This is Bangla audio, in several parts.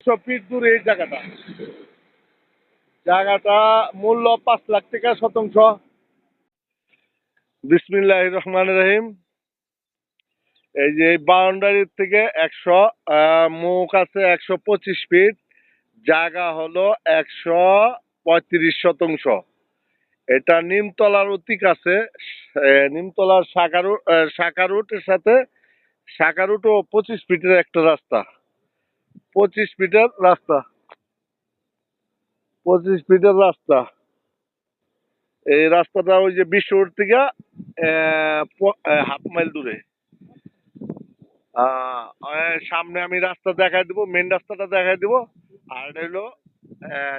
দুশো ফিট দূরে এই জায়গাটা। জায়গাটা মূল্য পাঁচ লাখ টাকা শতাংশ। বিসমিল্লাহ রহমান রহিম। এই যে বাউন্ডারির থেকে একশো মুখ আছে একশো পঁচিশ ফিট। জায়গা হলো একশো পঁয়ত্রিশ শতাংশ। এটা নিমতলার অতি কাছে নিমতলার শাখা রুটের সাথে, শাখা পঁচিশ ফিটের একটা রাস্তা। পঁচিশ ফিটের রাস্তা। পঁচিশ ফিটের রাস্তা। এই রাস্তাটা ওই যে বিশ্বর থেকে হাফ মাইল দূরে। সামনে আমি রাস্তা দেখাই দেবো মেন রাস্তাটা দেখাই দেবো। আর এটা হলো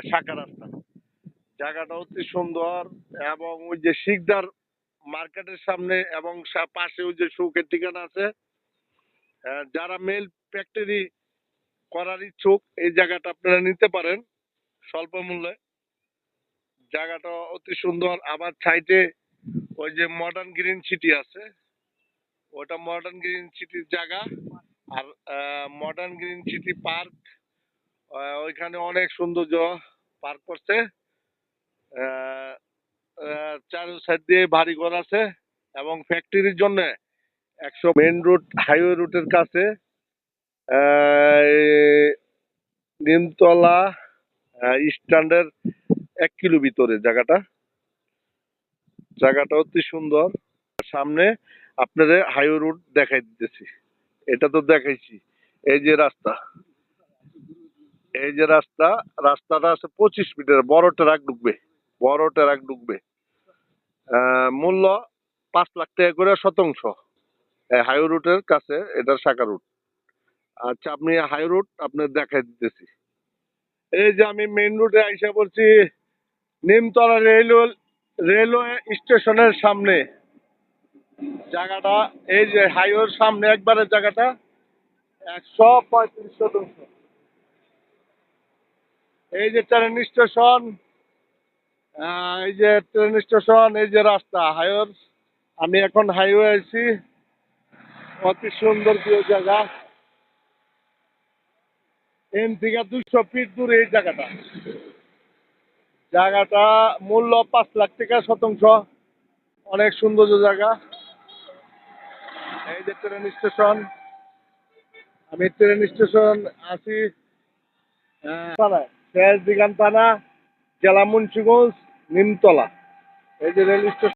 শাখা রাস্তা। জায়গাটা অতি সুন্দর এবং ওই যে শিকদার মার্কেটের সামনে এবং পাশে ওই যে সুখের ঠিকানা আছে। যারা মেল ফ্যাক্টরি করার ইচ্ছুক, এই জায়গাটা আপনারা নিতে পারেন স্বল্প মূল্যে। জায়গাটা অতি সুন্দর, আবার সাইডে ওই যে মডার্ন গ্রিন সিটি আছে। ওটা মডার্ন গ্রিন সিটির জায়গা। আর মডার্ন গ্রিন সিটি পার্ক ওইখানে অনেক সৌন্দর্য পার্ক করছে। চারো সাইড দিয়ে ভারী ঘর আছে এবং ফ্যাক্টরির জন্য একশো মেন রুট হাইওয়ে রুটের কাছে নিমতলা স্ট্যান্ডের এক কিলো ভিতরে জায়গাটা। জায়গাটা অতি সুন্দর। সামনে আপনাদের হাইওয়ে রুট দেখাই দিতেছি। এটা তো দেখাইছি। এই যে রাস্তা। এই যে রাস্তা, রাস্তাটা আছে পঁচিশ মিটার, বড় ট্রাক ঢুকবে। বড় ট্রাক ঢুকবে। মূল্য পাঁচ লাখ টাকা করে শতাংশ। হাইওয়ে রুটের কাছে এটার শাখা রুট আচ্ছা আপনি হাই রোড আপনার দেখাই দিতেছি। এই যে আমি মেইন রোডে আইসা বলছি নিমতলা রেলওয়ে রেলওয়ে স্টেশনের সামনে। জায়গাটা, এই যে হাইওয়ের সামনে একবারের জায়গাটা, একশো পঁয়ত্রিশ শতাংশ এই যে ট্রেন স্টেশন এই যে ট্রেন স্টেশন এই যে রাস্তা হাইওয়ের আমি এখন হাইওয়ে আছি অতি সুন্দর প্রিয় জায়গা। এন থেকে দুশো ফিট দূরে এই জায়গাটা। জায়গাটা মূল্য পাঁচ লাখ টাকা শতাংশ। অনেক সৌন্দর্য জায়গা। এই যে ট্রেন স্টেশন আমি ট্রেন স্টেশন আছি থানায়। শেষ দিগান থানা, জেলা মুন্সিগঞ্জ, নিমতলা। এই যে রেল স্টেশন